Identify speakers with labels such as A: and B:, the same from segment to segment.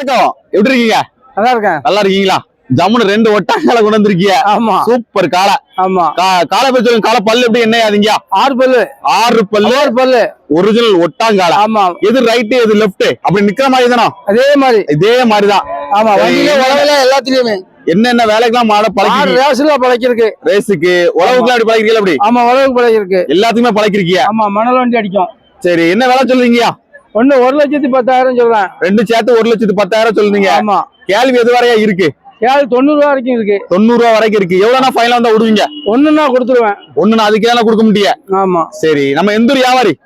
A: வணக்கம். எப்படி இருக்கீங்க?
B: நல்லா இருக்கேன்
A: நல்லா இருக்கீங்களா? ஜம்முன்னு ரெண்டு ஒட்டாங்கால கொண்டு வந்திருக்கீங்க
B: ஆமா.
A: சூப்பர் காளை.
B: ஆமா.
A: கா- காளை பத்தி சொல்லுங்க. காளை பல்லு எப்படி என்ன ஆகுதுங்க
B: ஆறு பல்லு.
A: ஆறு பல்லு.
B: ஆறு பல்லு.
A: ஒரிஜினல் ஒட்டாங்கால
B: ஆமா.
A: எது ரைட்டு எது லெஃப்ட் அப்படி நிக்கிற மாதிரி தானே?
B: அதே மாதிரி.
A: இதே மாதிரிதான்
B: ஆமா
A: சரி.
B: வண்டியில உழவுல எல்லாத்துலயுமே.
A: என்னென்ன வேலைக்கெல்லாம் மாட
B: ஆறு
A: பழக்கி
B: ரேஸ்ல பழக்கிருக்கு
A: ரேஸுக்கு. உழவுக்குலாம் அப்படி பழக்கிறீங்களா அப்படி
B: ஆமா உழவுக்கு பழக்கிருக்கு
A: எல்லாத்துக்குமே பழக்கிருக்கீங்க
B: ஆமா மணல் வண்டி அடிக்கும்.
A: சரி என்ன வேலை சொல்லுவீங்க
B: ஒண்ணு ஒரு லட்சத்தி பத்தாயிரம் சொல்றேன்.
A: ரெண்டு சேர்த்து ஒரு லட்சத்து பத்தாயிரம் சொல்லுங்க
B: ஆமா.
A: கேள்வி எது வரையா இருக்கு?
B: ஏழு தொண்ணூறு ரூபா வரைக்கும் இருக்கு.
A: தொண்ணூறு ரூபா வரைக்கும் இருக்கு. எவ்வளவுனா ஃபைனல் வந்தா விடுவீங்க?
B: ஒண்ணுன்னா கொடுத்துருவேன்.
A: ஒண்ணு அதுக்கே கொடுக்க முடியாது
B: ஆமா.
A: சரி நம்ம எந்த ஒரு வியாபாரி?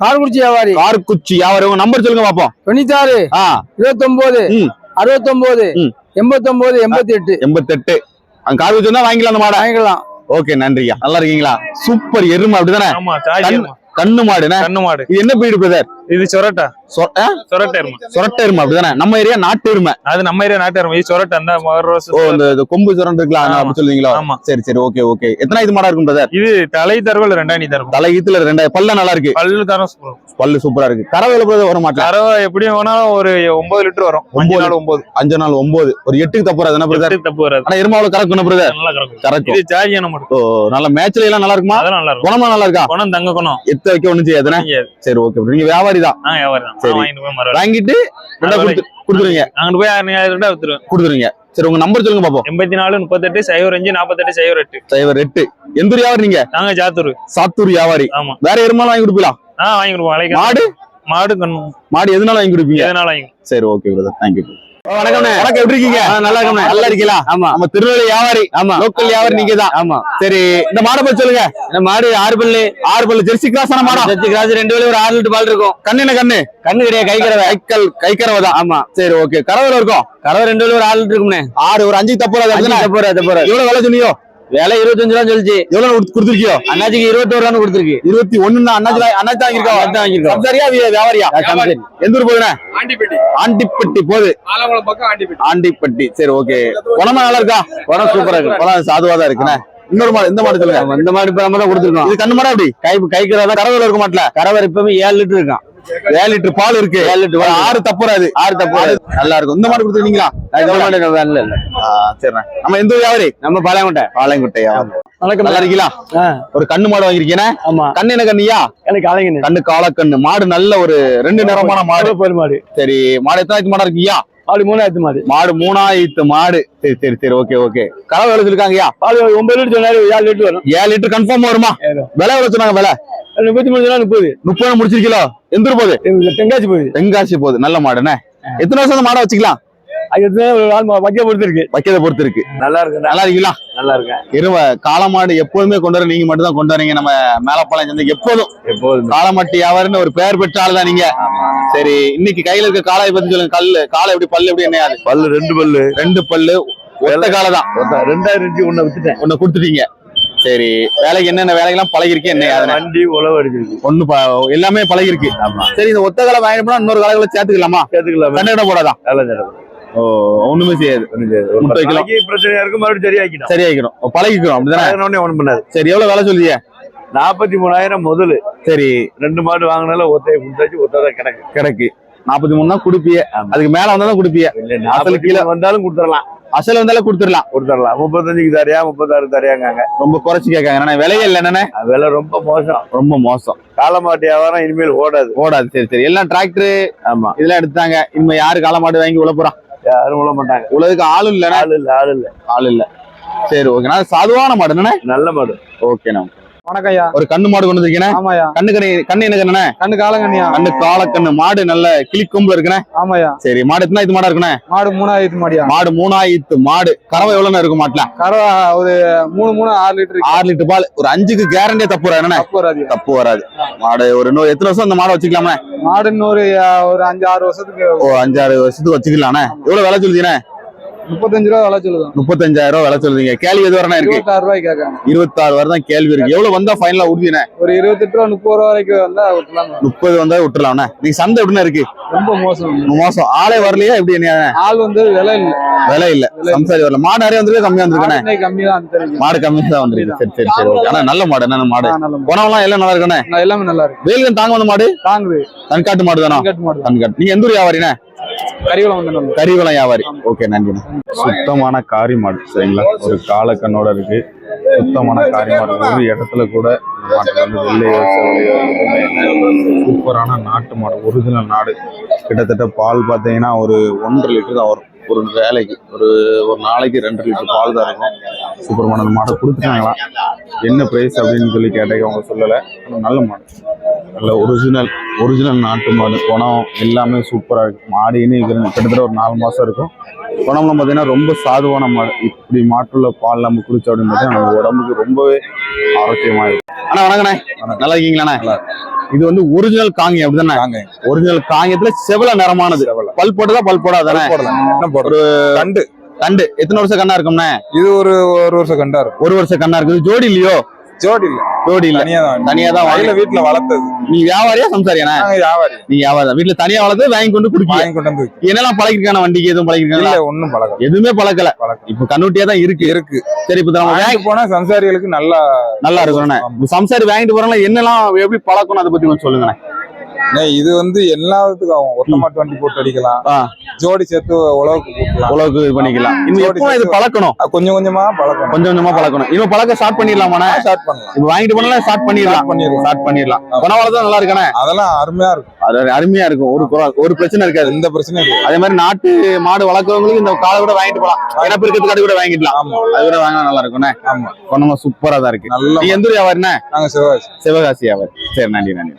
B: காரக்குடிச்சி வியாபாரி.
A: கார்குச்சி வியாபாரி. உங்க நம்பர் சொல்லுங்க பாப்போம்.
B: தொண்ணூத்தாறு
A: ஆ.
B: இருபத்தொன்பது
A: ம்.
B: அறுபத்தொன்பது
A: ம்.
B: எண்பத்தொன்பது எண்பத்தி எட்டு
A: எண்பத்தெட்டு. அங்க கார்குச்சி வாங்கிக்கலாம் அந்த மாடை.
B: வாங்கிக்கலாம்.
A: ஓகே நன்றியா நல்லா இருக்கீங்களா? சூப்பர் எருமை அப்படிதானே? கண்ணு- மாடுனே?
C: கண்ணு மாடு.
A: இது என்ன பிரீடு பிரதர்
C: இது சொரட்டா. சொரட்டை எருமை.
A: சொரட்ட எருமை அப்படிதானே? நம்ம ஏரியா நாட்டு எருமை.
C: அது நம்ம ஏரியா நாட்டு எருமை. இது சொரட்டை அந்த
A: ஓ இந்த கொம்பு சுரண்டு இருக்கலாம். அப்படி சொல்லுவீங்களா?
C: ஆமா.
A: சரி சரி ஓகே ஓகே. எத்தனை இது மாடா இருக்கும் பிரதர்
C: இது தலை தருவல் ரெண்டாயிரம் தரும்
A: தலை ஈத்துல ரெண்டாயிரம் பல்ல நல்லா இருக்கு.
C: பல்லு தரம் சூப்பர்.
A: பல்லு சூப்பரா இருக்கு. கறவையில பிரதர் வர மாட்டேன்
C: கறவை எப்படி வேணாலும் ஒரு ஒன்பது லிட்டர் வரும்.
A: ஒன்பது.
C: நாள் ஒன்பது.
A: அஞ்சு நாள் ஒன்பது. ஒரு எட்டுக்கு தப்புறாது என்ன பிரதர்
C: தப்பு வராது.
A: ஆனா எருமாவுல கறக்கணும் பிரதர்
C: நல்லா கறக்கும்.
A: கறக்கும்.
C: இது ஜாதியான மாடு
A: ஓ நல்ல மேட்ச்ல எல்லாம் நல்லா இருக்குமா?
C: அதெல்லாம் நல்லா இருக்கும்.
A: குணமா நல்லா இருக்கா?
C: குணம் தங்க குணம்.
A: எத்த வைக்க ஒண்ணும் செய்யாதுண்ணே?
C: செய்யாது.
A: சரி ஓகே நீங்க வியாபாரி தான். சரி.
C: வாங்கிட்டு போய் மறுபடியும்
A: வாங்கிட்டு ரெண்டா
C: அது
A: கொடுத்து கொடுத்துருவீங்க.
C: அங்கிட்டு போய் ஆயிரம் ரூபாய் வித்துருவேன்.
A: கொடுத்துருவீங்க. சரி உங்க நம்பர் சொல்லுங்க பாப்போம்.
C: எண்பத்தி நாலு முப்பத்தெட்டு சைவர் அஞ்சு நாற்பத்தெட்டு சைவர் எட்டு.
A: சைவர் எட்டு. எந்த வியாபாரி நீங்க?
C: நாங்க ஜாத்தூர்
A: சாத்தூர் வியாபாரி.
C: ஆமா.
A: வேற எருமாலும் வாங்கி கொடுப்பீங்களா?
C: ஆ வாங்கி கொடுப்போம்.
A: மாடு?
C: மாடு கண்ணு.
A: மாடு எதுனாலும் வாங்கி கொடுப்பீங்க?
C: எதனால வாங்கி
A: சரி ஓகே பிரதர் தேங்க்யூ வணக்கம் வணக்கம் எப்படி இருக்கீங்க?
B: நல்லா இருக்கேன்
A: நல்லா இருக்கீங்களா?
B: ஆமா.
A: நம்ம திருநெல்வேலி வியாபாரி
B: ஆமா.
A: லோக்கல் வியாபாரி நீங்க தான்
B: ஆமா.
A: சரி இந்த மாடை பத்தி சொல்லுங்க.
B: இந்த மாடு ஆறு பல்லு
A: ஆறு பல்லு ஜெர்சி மாடா?
B: கிராஸ் ரெண்டு பல்லு ஒரு ஆறு லிட்டர் பால் இருக்கும்.
A: கண்ணு என்ன கண்ணு?
B: கண்ணு கிடையாது கை கறவை.
A: கைக்கல் கைக்கரவை தான்.
B: ஆமா.
A: சரி ஓகே கரவையில இருக்கும்?
B: கறவை ரெண்டு பல்லு ஒரு ஆறு லிட்டர்
A: ஆறு ஒரு அஞ்சு தப்பு?
B: தப்பு தப்பு
A: எவ்வளவு விலை சொன்னியோ
B: விலை இருபத்தஞ்சு ரூபா சொல்லிச்சு.
A: எவ்வளவு கொடுத்து- கொடுத்திருக்கியோ?
B: அண்ணாச்சிக்கு இருபத்தோரு ரூபா கொடுத்துருக்கு.
A: இருபத்தி ஒண்ணு அண்ணாச்சி அண்ணாச்சி வாங்கிருக்கோம்
B: அதான் வாங்கியிருக்கோம்.
A: சம்சாரியா வி- வியாபாரியா. எந்த ஊர் போகுதுண்ணே?
D: ஆண்டிப்பட்டி.
A: ஆண்டிப்பட்டி போகுது.
D: ஆண்டிப்பட்டி.
A: ஆண்டிப்பட்டி. சரி ஓகே. குணமா நல்லா இருக்கா?
B: உரம் சூப்பரா இருக்கு.
A: குணம் சாதுவா தான் இருக்குண்ணே. இன்னொரு மாடு இந்த மாடு சொல்லுங்க.
B: இந்த மாடு இப்ப நம்ம தான் கொடுத்துருக்கோம்.
A: இது கண்ணு மாடா எப்படி
B: கை கை கறவை தான்
A: கரவையில இருக்க மாட்டல?
B: கறவை இப்பவுமே ஏழு லிட்டர் இருக்கான்.
A: ஏழு லிட்டர் பால் இருக்கு.
B: ஏழு லிட்டர்
A: ஆறு தப்புறாது.
B: ஆறு தப்பு வராது.
A: நல்லா இருக்கும். இந்த மாடு கொடுத்துருக்கீங்களா?
B: இல்ல. இல்ல
A: சரிண்ணே. நம்ம எந்த வியாபாரி
B: நம்ம பாளையங்கோட்டை.
A: பாளையங்குட்டையா
B: வணக்கம்.
A: நல்லா இருக்கீங்களா? ஒரு கண்ணு மாடு வாங்கிருக்கீங்க
B: ஆமா.
A: கண்ணு என்ன கண்ணியா
B: எனக்கு
A: கண்ணு காலக்கண்ணு மாடு நல்ல ஒரு ரெண்டு நிறமான மாடு.
B: பெரு மாடு
A: சரி மாடு எத்தனாயிரத்து மாடா இருக்கீங்க?
B: பால் மூணாயிரத்து மாடு.
A: மாடு மூணாயிரத்து மாடு. சரி சரி சரி ஓகே ஓகே. கலவை எவ்வளவு சொல்லிருக்காங்கய்யா?
B: பால் ஒன்பது லிட்டர் சொன்னாரு ஏழு லிட்டர் வரும்.
A: ஏழு லிட்டர் கன்ஃபார்ம் வருமா. விலை எவ்வளவு சொன்னாங்க விலை?
B: முப்பத்தி மூணு சொன்னா முப்பது.
A: முப்பது முடிச்சிருக்கீங்களோ? எந்த ஊர் போகுது
B: இது தென்காசி போகுது.
A: தென்காசி போகுது. நல்ல மாடுண்ணே எத்தனை வருஷம் மாடை வச்சுக்கலாம்?
B: அது எத்தனை ஒரு ஆள் வகையை பொறுத்து இருக்கு
A: வைக்கிறத பொறுத்து இருக்கு
B: நல்லா இருக்கு.
A: நல்லா இருக்கீங்களா?
B: நல்லா இருக்கேன்
A: இருவ காளமாடு எப்போதுமே கொண்டு வர நீங்க மட்டும் தான் கொண்டு வரீங்க. நம்ம மேலப்பாளையம் சந்தைக்கு எப்போதும்.
B: எப்போதும்.
A: காளமாட்டு வியாபாரின்னு ஒரு பெயர் பெற்ற ஆள் தான் நீங்க. சரி இன்னைக்கு கையில இருக்க காளையை பத்தி சொல்லுங்க. கல்லு காலை எப்படி பல்லு எப்படி என்னையாது
E: பல்லு ரெண்டு பல்லு.
A: ரெண்டு பல்லு. ஒத்த காலை தான்
E: ரெண்டாயிரம் இருந்துச்சு ஒண்ணு வித்துட்டேன்.
A: ஒண்ணு கொடுத்துட்டீங்க. சரி வேலைக்கு என்னென்ன வேலைக்கெல்லாம் பழகிருக்கேன் என்ன
E: வண்டி உழவு அடிச்சிருக்கு.
A: ஒண்ணு ப- எல்லாமே பழகிருக்கு.
E: ஆமா.
A: சரி இந்த ஒத்த காலை வாங்கிட்டு போனா இன்னொரு காலங்களை சேர்த்துக்கலாமா?
E: சேர்த்துக்கலாமே.
A: கண்ணட போடாதா?
E: நல்ல நேரம்
A: ஓ ஒண்ணுமே செய்யாது. வைக்கலாம்.
E: நாளைக்கு பிரச்சனையா இருக்கும் மறுபடியும் சரியாக்கிடும்.
A: சரியாக்கிறோம் பழகிக்கிறோம் அப்படிதானே?
E: ஒண்ணும் பண்ணாது.
A: சரி எவ்வளவு வேலை சொல்லிய
E: நாற்பத்தி மூணாயிரம் முதலு.
A: சரி.
E: ரெண்டு மாடு வாங்கினால ஒத்தையை கொடுத்தாச்சு ஒத்ததான் கிடக்கு.
A: கிடக்கு. நாற்பத்தி மூணு தான் குடுப்பிய. அதுக்கு மேல வந்தா தான் குடுப்பிய.
E: இல்ல நாற்பது
A: கீழே.
E: கிலோ. வந்தாலும் கொடுத்துடலாம்.
A: அசல் வந்தாலும் கொடுத்துடலாம்.
E: கொடுத்துடலாம். முப்பத்தஞ்சுக்கு தரையா முப்பத்தாறு தரையாங்க
A: ரொம்ப குறைச்சு கேட்காங்க. என்னண்ணே விலையே இல்லை என்னண்ணே
E: விலை ரொம்ப மோசம்.
A: ரொம்ப மோசம்.
E: காலமாட்டு வியாபாரம் இனிமேல் ஓடாது.
A: ஓடாது. சரி சரி. எல்லாம் டிராக்டர்
E: ஆமா.
A: இதெல்லாம் எடுத்தாங்க. இனிமே யாரு காலமாடு வாங்கி உள்ள போறான்
E: யாரும் விட மாட்டாங்க.
A: உலகத்துக்கு ஆளும் இல்லைண்ணே
E: ஆள் இல்ல ஆள் இல்ல.
A: ஆள் இல்ல. சரி ஓகே நான் சாதுவான மாடு
E: நல்ல மாடு.
A: ஓகேண்ணா
B: வணக்கம் ஐயா
A: ஒரு கண்ணு மாடு கொண்டு வந்திருக்கேன்.
B: ஆமாயா
A: கண்ணு கண்ணு கண்ணு என்ன கண்ணே
B: கண்ணு காலங்கண்ணியா.
A: கண்ணு காலக்கண்ணு மாடு நல்ல கிளிக்கொம்புல இருக்குண்ணே.
B: ஆமாயா
A: சரி மாடு எத்தனை இது மாடா இருக்குண்ணே?
B: மாடு மூணாயிரத்து மாடியா.
A: மாடு மூணாயிரத்து மாடு. கறவை எவ்வளவு இருக்கும் மாட்டுல?
B: கறவை ஒரு மூணு மூணு ஆறு லிட்டர்
A: ஆறு லிட்டர் பால். ஒரு அஞ்சுக்கு கேரண்டியா தப்பு வராது
B: தப்பு வராது.
A: தப்பு வராது. மாடு ஒரு இன்னொரு எத்தனை வருஷம் அந்த மாடை வச்சுக்கலாமே
B: மாடு இன்னொரு ஒரு அஞ்சு ஆறு வருஷத்துக்கு
A: ஓ அஞ்சாறு வருஷத்துக்கு வச்சுக்கலாண்ணே எவ்வளவு விலை சொல்லுதீங்கண்ணே
B: முப்பத்தஞ்சு ரூபா விலை சொல்லுதான்
A: முப்பத்தஞ்சாயிரம் ரூபாய் விலை சொல்லுதீங்க. கேள்வி எது வரணும் இருக்கு?
B: இருபத்தாறு ரூபாய்க்கு கேட்காங்க
A: இருபத்தாறு வரை தான் கேள்வி இருக்கு. எவ்வளவு வந்தா ஃபைனலா உறுதினே
B: ஒரு இருபத்தெட்டு ரூபா முப்பது ரூபா வரைக்கும் வந்தா விட்டுலாம்
A: முப்பது வந்தா விட்டுலாம்ண்ணே நீங்க சந்தை எப்படிண்ணே இருக்கு?
B: ரொம்ப மோசம்.
A: மோசம். ஆளே வரலையா? எப்படி என்ன?
B: ஆள் வந்து விலை இல்ல.
A: விலை இல்ல. சம்சாரி வரல. மாடு நிறைய வந்துருக்கு? கம்மியா வந்திருக்கானே?
B: கம்மி தான்
A: மாடு கம்மியா தான் வந்திருக்கு. சரி சரி சரி. ஆனா நல்ல மாடு. என்ன மாடு. குணம்லாம் எல்லாம் நல்லா இருக்கானே?
B: எல்லாமே நல்லா இருக்கு.
A: வேலுக்கு தாங்க வந்த மாடு?
B: தாங்குது.
A: தன்காட்டு மாடு தானா?
B: கட்டு மாடு தான்.
A: தன்காட்டு. நீங்க எந்த ஊர் வியாபாரினே
B: கறிவளம் வந்து நம்ம
A: கறிவளம் வியாபாரி. ஓகே நன்றி. சுத்தமான காரி மாடு சரிங்களா? ஒரு காலக்கண்ணோட இருக்கு. சுத்தமான காரி மாடு. ஒரு இடத்துல கூட எதுவுமே இல்லை. சூப்பரான நாட்டு மாடு ஒரிஜினல் நாடு. கிட்டத்தட்ட பால் பார்த்தீங்கன்னா ஒரு ஒன்றரை லிட்டர் தான் வரும். ஒரு வேலைக்கு. ஒரு ஒரு நாளைக்கு ரெண்டு லிட்டர் பால் தான் இருக்கும். சூப்பர் மாடு மாடை கொடுத்துட்டாங்களா? என்ன ப்ரைஸ் அப்படின்னு சொல்லி கேட்டேங்க அவங்க சொல்லலை. நல்ல மாடு. நல்ல ஒரிஜினல் ஒரிஜினல் நாட்டு மாடு. குணம் எல்லாமே சூப்பராக இருக்கு. மாடு இனி இருக்கிற- கிட்டத்தட்ட ஒரு நாலு மாசம் இருக்கும். குணம்லாம் பார்த்தீங்கன்னா ரொம்ப சாதுவான மாடு. இப்படி மாட்டுள்ள பால் நம்ம குடிச்சோம் அப்படின்னு பார்த்தீங்கன்னா நம்ம உடம்புக்கு ரொம்பவே ஆரோக்கியமா இருக்கும் அண்ணா வணக்கண்ணே. நல்லா இருக்கீங்களாண்ணே? இது வந்து ஒரிஜினல் காங்கி அப்படிதானே? ஒரிஜினல் காங்கியத்துல செவல நிறமானது. பல் போட்டதா பல் போடாதானே?
D: என்ன போடுறது? கண்டு.
A: எத்தனை வருஷம் கண்ணா இருக்கும்ண்ணே
D: இது ஒரு ஒரு வருஷம் கண்டா இருக்கும்.
A: ஒரு வருஷம் கண்ணா இருக்குது. ஜோடி இல்லையோ?
D: ஜோடி இல்ல.
A: ஜோடி இல்ல.
D: தனியா தான்.
A: தனியா தான்
D: வயல
A: வாங்கி
D: வீட்டுல வளர்த்தது.
A: நீ வியாபாரியா சம்சாரியாண்ணே?
D: நாங்க வியாபாரி.
A: நீ வியாபாரி தான். வீட்டுல தனியா வளர்த்து வாங்கி கொண்டு குடிப்பீங்க
D: வாங்கி கொண்டு வந்து
A: என்னெல்லாம் பழகிருக்கான வண்டிக்கு? எதுவும் பழகிருக்காங்களா?
D: இல்ல ஒண்ணும் பழக்கம்
A: எதுவுமே பழக்கல
D: பழக்கம்
A: இப்ப கண்ணுட்டியா தான் இருக்கு.
D: இருக்கு.
A: சரி இப்ப நம்ம
D: வாங்கிட்டு போனா சம்சாரிகளுக்கு நல்லா
A: நல்லா இருக்கணும் இப்ப சம்சாரி வாங்கிட்டு போறாங்க என்னெல்லாம் எப்படி பழக்கணும் அதை பத்தி கொஞ்சம் சொல்லுங்க
D: அண்ணே, இது வந்து எல்லாத்துக்கும் ஆகும் ஒத்த மாட்டு வண்டி போட்டு அடிக்கலாம். ஜோடி சேர்த்து உழவுக்கு போட்டுக்கலாம்.
A: உழவுக்கு இது பண்ணிக்கலாம். இன்னும் இது பழக்கணும்.
D: கொஞ்சம் கொஞ்சமா பழக்கம்
A: கொஞ்சம் கொஞ்சமா பழக்கணும். இவன் பழக்க ஸ்டார்ட் பண்ணிடலாமாண்ணே?
D: ஸ்டார்ட் பண்ணலாம்.
A: இப்ப வாங்கிட்டு போனாலும் ஸ்டார்ட் பண்ணிடலாம்.
D: பண்ணிடலாம்.
A: ஸ்டார்ட் பண்ணிடலாம். குணவளம் நல்லா இருக்கானே?
D: அதெல்லாம் அருமையா இருக்கும்.
A: அது அருமையா இருக்கும். ஒரு ஒரு பிரச்சனை இருக்காது.
D: எந்த பிரச்சனையும் இல்லை
A: அதே மாதிரி நாட்டு மாடு வளர்க்கறவங்களுக்கு இந்த காலை கூட வாங்கிட்டு போலாம். இனப்பு இருக்கிறதுக்கு அது கூட வாங்கிக்கலாம்
D: ஆமா.
A: அது கூட வாங்கினா நல்லா இருக்கும்ண்ணே?
D: ஆமா.
A: குணமா சூப்பரா தான் இருக்கு.
D: நல்ல
A: எந்த ஊர் வியாபாரிண்ணே?
D: நாங்க சிவகாசி.
A: சிவகாசி வியாபாரி. சரி நன்றி நன்றி.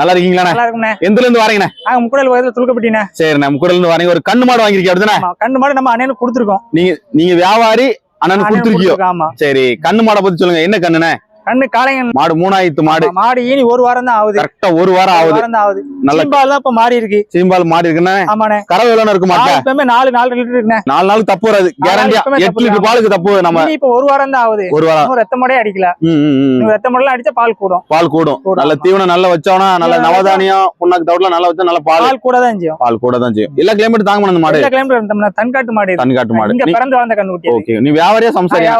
A: நல்லா
F: இருக்குண்ணே
A: எந்த இருந்து வரீங்கண்ணே.
F: நாங்க முக்குடல் பக்கத்துல துளுக்கப்பட்டிண்ணே.
A: சரி நம்ம கூட இருந்து வரீங்க. ஒரு கண்ணு மாடு வாங்கிருக்கீங்க
F: கண்டு மாடு நம்ம அண்ணனுக்கு கொடுத்துருக்கோம்.
A: நீங்க நீங்க வியாபாரி அண்ணனுக்கு
F: கொடுத்துருக்கோம், ஆமா.
A: சரி கண்ணு மாடை பத்தி சொல்லுங்க. என்ன கண்ணுண்ணே?
F: கண்ணு காளைங்க
A: மாடு மூணாயிரத்து மாடு.
F: மாடு ஈனி ஒரு வாரம் தான் ஆகுது.
A: கரெக்டா ஒரு வாரம் ஆகுது.
F: வாரம் தான் ஆகுது.
A: நல்ல
F: சீம்பால் தான் இப்ப மாறி இருக்கு.
A: சீம்பால் மாடு இருக்குண்ணே.
F: ஆமாண்ணே.
A: கறவை எவ்வளவு இருக்கு மாட்டா
F: பால் இப்பவுமே நாலு நாலு லிட்டர் இருக்குண்ணே.
A: நாலு நாள் தப்பு வராது. கேரண்டியா எட்டு லிட்டர் பாலுக்கு தப்பு நம்ம.
F: இப்ப ஒரு வாரம் தான் ஆகுது.
A: ஒரு வாரம்.
F: ரத்த மாடே அடிக்கல. ரத்த மாடலாம் அடிச்சா பால் கூடும்.
A: பால் கூடும். நல்ல. தீவனம் நல்லா வச்சோம்னா நல்ல நவதானியம் புண்ணாக்கு தவிர நல்லா வச்சா நல்ல பால்.
F: பால் கூட தான் செய்யும்.
A: பால் கூட தான் செய்யும். எல்லா கிளைமேட் தாங்க அந்த மாடு?
F: எல்லா கிளைமேட் இருந்தோம்னா தன்காட்டு மாடு.
A: தன்காட்டு மாடு.
F: இங்க பிறந்து வளர்ந்த கண்ணு குட்டி அது.
A: ஓகே. நீ வியாபாரியா சம்சாரியா?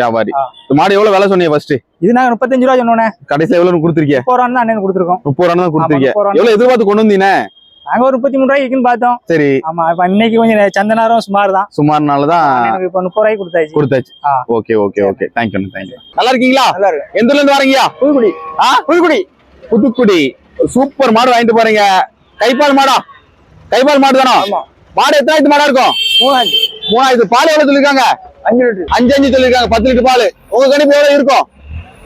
A: வியாபாரி. இந்த மாடு எவ்வளவு விலை சொன்னீங்க ஃபர்ஸ்ட்
F: இது நாங்க முப்பத்தஞ்சு ரூபா சொன்னோண்ணே
A: கடைசியில எவ்வளவு கொடுத்துருக்கீங்க
F: முப்பது ரூபா தான் அண்ணனுக்கு கொடுத்துருக்கோம்.
A: முப்பது ரூபா தான் கொடுத்துருக்கீங்க எவ்வளவு எதிர்பார்த்து கொண்டு வந்தீங்க
F: நாங்க ஒரு முப்பத்தி மூணு ரூபாய்க்கு இருக்குன்னு பார்த்தோம்.
A: சரி.
F: ஆமா இப்ப இன்னைக்கு கொஞ்சம் சந்தனாரம் சுமார் தான்
A: சுமார்னால தான்
F: எனக்கு இப்ப முப்பது ரூபாய்க்கு கொடுத்தாச்சு.
A: கொடுத்தாச்சு. Okay okay okay. Thank you thank you நல்லா இருக்கீங்களா?
F: நல்லா இருக்கு
A: எந்த ஊர்ல இருந்து வரீங்க?
F: புதுக்குடி.
A: ஆ? புதுக்குடி. புதுக்குடி. சூப்பர் மாடு வாங்கிட்டு போறீங்க. கைப்பால் மாடா. கைப்பால் மாடு தானோ. மாடு எத்தனாயிரத்து மாடா இருக்கும்?
F: மூணாஞ்சு.
A: மூணாயிரத்து பால் எவ்வளவு சொல்லிருக்காங்க?
F: அஞ்சு லிட்டர்.
A: அஞ்சு அஞ்சு சொல்லிருக்காங்க. பத்து லிட்டர் பால். உங்க கணிப்பு எவ்வளவு இருக்கும்?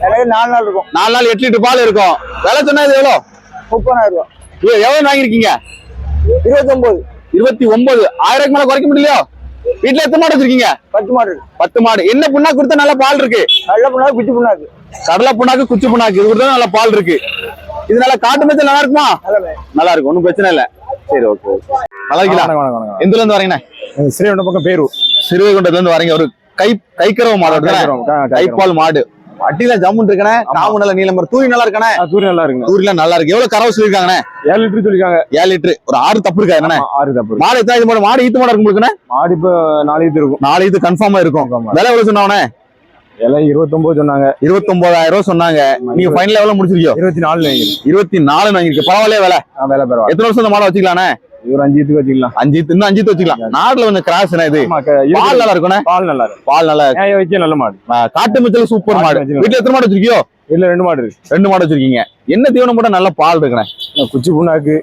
F: நாலு நாள் இருக்கும்.
A: நாலு நாள் எட்டு லிட்டர் பால் இருக்கும். விலை சொன்னா இது எவ்வளவு
F: முப்பதாயிரம் ரூபாய்
A: இது எவ்வளவு வாங்கிருக்கீங்க
F: இருபத்தொன்பது
A: இருபத்தி ஒன்பது ஆயிரம் மேல குறைக்க முடியலையோ? வீட்டுல எத்தனை மாடு வச்சிருக்கீங்க?
F: பத்து மாடு.
A: பத்து மாடு. என்ன புண்ணா கொடுத்தா நல்ல பால் இருக்கு?
F: நல்ல புண்ணாக்கு குச்சி புண்ணாக்கு.
A: கடலை புண்ணாக்கு குச்சி புண்ணாக்கு. இது கொடுத்தா நல்ல பால் இருக்கு. இது நல்லா காட்டு மேய்ச்சல் நல்லா இருக்குமா?
F: நல்ல
A: இருக்கும் ஒன்றும் பிரச்சனை இல்ல. சரி ஓகே ஓகே நல்லா இருக்கீங்களா
B: வணக்கம் வணக்கம்.
A: எந்த இருந்து வரீங்கண்ணே?
B: ஸ்ரீவண்ட பக்கம் பேரூர்.
A: சிறுவைகுண்டத்துல இருந்து வரீங்க. ஒரு கை கைக்கரவு மாடு? கைப்பால் மாடு. அட்டில ஜம்முன் இருக்கனே காமு நல்ல நீளம் தூரி நல்லா இருக்கானே?
B: தூரி நல்லா இருக்குங்க.
A: தூரிலாம் நல்லா இருக்கு. எவ்வளவு கறவை சொல்லிருக்காங்கண்ணே
B: ஏழு லிட்டர் சொல்லிருக்காங்க.
A: ஏழு லிட்டர். ஒரு ஆறு தப்பு இருக்கா
B: ஆமா, ஆறு தப்பு இருக்கு.
A: மாடு எத்தனை மாடு? மாடு ஈத்து மாடு இருக்கும் உங்களுக்குண்ணே?
B: மாடு இப்ப நாலு லிட்டர் இருக்கும்.
A: நாலு இது கன்ஃபார்மா இருக்கும். விலை எவ்வளவு சொன்னவனே
B: எல்லாம் இருபத்தொன்பது சொன்னாங்க.
A: இருபத்தொன்பதாயிரம் ரூபாய் சொன்னாங்க. நீங்க ஃபைனல் எவ்வளவு முடிச்சிருக்கோ
B: இருபத்தி நாலு
A: இருபத்தி நாலு வாங்கிருக்கு பரவாயில்லையே விலை.
B: வேலை பரவாயில்ல.
A: எத்தனை வருஷம் இந்த மாடை வச்சுக்கலாண்ணே?
B: ஒரு அஞ்சு இதுக்கு வச்சுக்கலாம்.
A: அஞ்சு இன்னும் அஞ்சு வச்சுக்கலாம். நாடுல கொஞ்சம் கிராஸ் இது. பால் நல்லா இருக்குண்ணே
B: பால் நல்லா இருக்கு.
A: பால் நல்லா
B: வைக்க நல்ல மாடு.
A: காட்டு மிச்சல் சூப்பர் மாடு. வீட்டுல எத்தனை மாடு வச்சிருக்கியோ?
B: இதுல ரெண்டு மாடு இருக்கு.
A: ரெண்டு மாடு வச்சிருக்கீங்க. என்ன தீவனம் போட்டா நல்ல பால் இருக்குண்ணே?
B: குச்சி புண்ணாக்கு.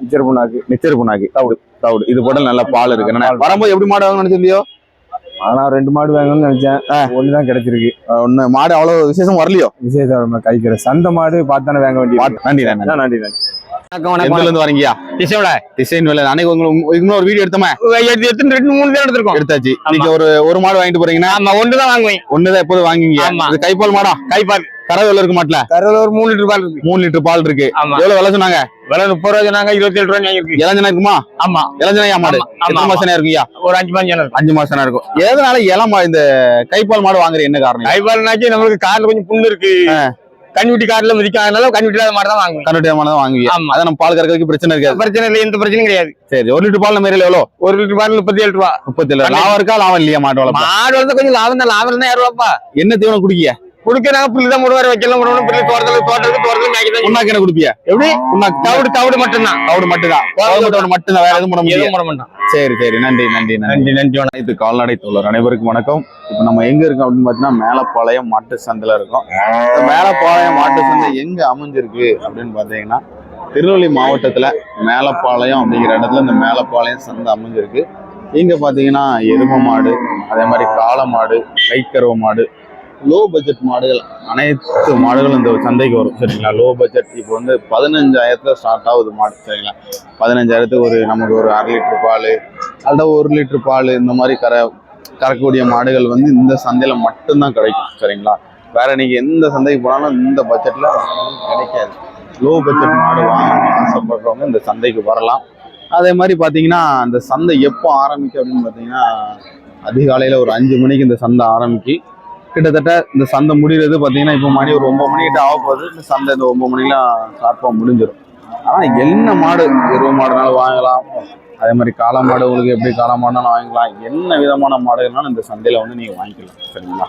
B: மிச்சர் புண்ணாக்கு.
A: மிச்சர் புண்ணாக்கு. தவிடு தவிடு. இது போட்ட நல்ல பால் இருக்கு. வரும்போது எப்படி மாடு வாங்கணும்னு நினைச்சிருந்தியோ?
B: ஆனா ரெண்டு மாடு வாங்கணும்னு நினைச்சேன். ஒண்ணுதான் கிடைச்சிருக்கு.
A: ஒண்ணு மாடு அவ்வளவு விசேஷம் வரலையோ?
B: விசேஷம் கைக்கிற சந்த மாடு பார்த்தானே வாங்க வேண்டியது.
A: பாத்து- நன்றி நன்றி.
B: நன்றி
A: இருந்து வரீங்கயா
C: திசையோட?
A: டிசைன் வேலை அன்னைக்கு உங்களுக்கு இன்னொரு வீடியோ எடுத்தோமே?
C: எடுத்து ரெண்டு மூணு பேர் எடுத்திருக்கோம்.
A: எடுத்தாச்சு. இன்னைக்கு ஒரு ஒரு மாடு வாங்கிட்டு போறீங்கன்னா
C: ஆமா ஒன்று தான் வாங்குவேன்.
A: ஒண்ணுதான் எப்போதும் வாங்குவீங்க. கைப்பால் மாடா?
C: கைப்பால்.
A: எவ்வளவு இருக்கு மாட்டுல.
C: கருவில் ஒரு மூணு லிட்டர் பால் இருக்கு.
A: மூணு லிட்டர் பால் இருக்கு. எவ்வளவு விலை சொன்னாங்க?
C: விலை முப்பது ரூபா சொன்னாங்க இருபத்தி ஏழு ரூபா வாங்கியிருக்கு
A: இளஞ்சனா இருக்குமா?
C: ஆமா.
A: இளஞ்சனையா மாடு. எத்தனை. மாசம் இருக்குயா
C: ஒரு அஞ்சு இருக்கு
A: அஞ்சு மாசம் இருக்கும். எதனால இளமா இந்த கைப்பால் மாடு வாங்குற என்ன காரணம்?
C: கைப்பால்னாச்சு நம்மளுக்கு கார்ல கொஞ்சம் புண்ணு இருக்கு. கண்ணுட்டி கார்ல மிதிக்காதனால கண்ணுட்டி மாதிரி தான் வாங்குவேன்
A: கண்ணுடைய மாடு தான் வாங்குவீங்க.
C: ஆமா.
A: அதான் நம்ம பால் கறக்கிறதுக்கு பிரச்சனை இருக்காது.
C: பிரச்சனை இல்லை எந்த பிரச்சனையும் கிடையாது.
A: சரி ஒரு லிட்டர் பால் நம்ம ஏரியால எவ்வளவு
C: ஒரு லிட்டர் பால் முப்பத்தி ஏழு ரூபா.
A: முப்பத்தி ஏழு லாபம் இருக்கா? லாபம் இல்லையா மாட்டு வளர்ப்பு?
C: மாடு வந்து கொஞ்சம் லாபம் தான் லாபம் தான் ரூபாப்பா
A: என்ன தீவனம் குடிக்கிய?
C: குடுக்க நாங்க புல்லு தான் முடுவாரு வைக்கலாம் முடுவோம் புல்லு தோட்டத்துல தோட்டத்துக்கு தோட்டத்துல மேய்க்கலாம்
A: புண்ணாக்கு என்ன கொடுப்பியா?
C: எப்படி
A: புண்ணாக்கு
C: தவிடு தவிடு மட்டும்தான்.
A: தவிடு மட்டும்தான். தவிடு மட்டும்தான் வேற எதுவும்
C: எதுவும்
A: முடியாது
C: மாட்டான்
A: சரி சரி. நன்றி நன்றி நன்றி.
C: நன்றி வணக்கம்.
A: இது கால்நடை தோழர் அனைவருக்கும் வணக்கம். இப்போ நம்ம எங்க இருக்கோம் அப்படின்னு பார்த்தீங்கன்னா மேலப்பாளையம் மாட்டு சந்தையில இருக்கோம். மேலப்பாளையம் மாட்டு சந்தை எங்க அமைஞ்சிருக்கு அப்படின்னு பார்த்தீங்கன்னா திருநெல்வேலி மாவட்டத்துல மேலப்பாளையம் அப்படிங்கிற இடத்துல இந்த மேலப்பாளையம் சந்தை அமைஞ்சிருக்கு. இங்க பார்த்தீங்கன்னா எரும மாடு அதே மாதிரி காளை மாடு கைக்கறவை மாடு லோ பட்ஜெட் மாடுகள் அனைத்து மாடுகளும் இந்த சந்தைக்கு வரும். சரிங்களா? லோ பட்ஜெட் இப்போ வந்து பதினஞ்சாயிரத்துல ஸ்டார்ட் ஆகுது மாடு சரிங்களா? பதினஞ்சாயிரத்துக்கு ஒரு நமக்கு ஒரு அரை லிட்டர் பால் அல்லது ஒரு லிட்டர் பால் இந்த மாதிரி கற கறக்கக்கூடிய மாடுகள் வந்து இந்த சந்தையில் மட்டும்தான் கிடைக்கும் சரிங்களா? வேற நீங்கள் எந்த சந்தைக்கு போனாலும் இந்த பட்ஜெட்டில் கிடைக்காது. லோ பட்ஜெட் மாடு வாங்கணும்னு ஆசைப்படுறவங்க இந்த சந்தைக்கு வரலாம். அதே மாதிரி பார்த்தீங்கன்னா அந்த சந்தை எப்போ ஆரம்பிக்கும் அப்படின்னு பார்த்தீங்கன்னா அதிகாலையில் ஒரு அஞ்சு மணிக்கு இந்த சந்தை ஆரம்பிக்கு. கிட்டத்தட்ட இந்த சந்தை முடிகிறது பார்த்தீங்கன்னா இப்போ மணி ஒரு ஒம்பது மணிக்கிட்ட ஆக போகுது. இந்த சந்தை இந்த ஒம்பது மணிக்கெலாம் ஷார்ப்பாக முடிஞ்சிடும் ஆனால் என்ன மாடு எருவ மாடுனாலும் வாங்கலாம். அதே மாதிரி காளை மாடு உங்களுக்கு எப்படி காளை மாடுனாலும் வாங்கிக்கலாம். என்ன விதமான மாடுகள்னாலும் இந்த சந்தையில் வந்து நீங்கள் வாங்கிக்கலாம். சரிங்களா?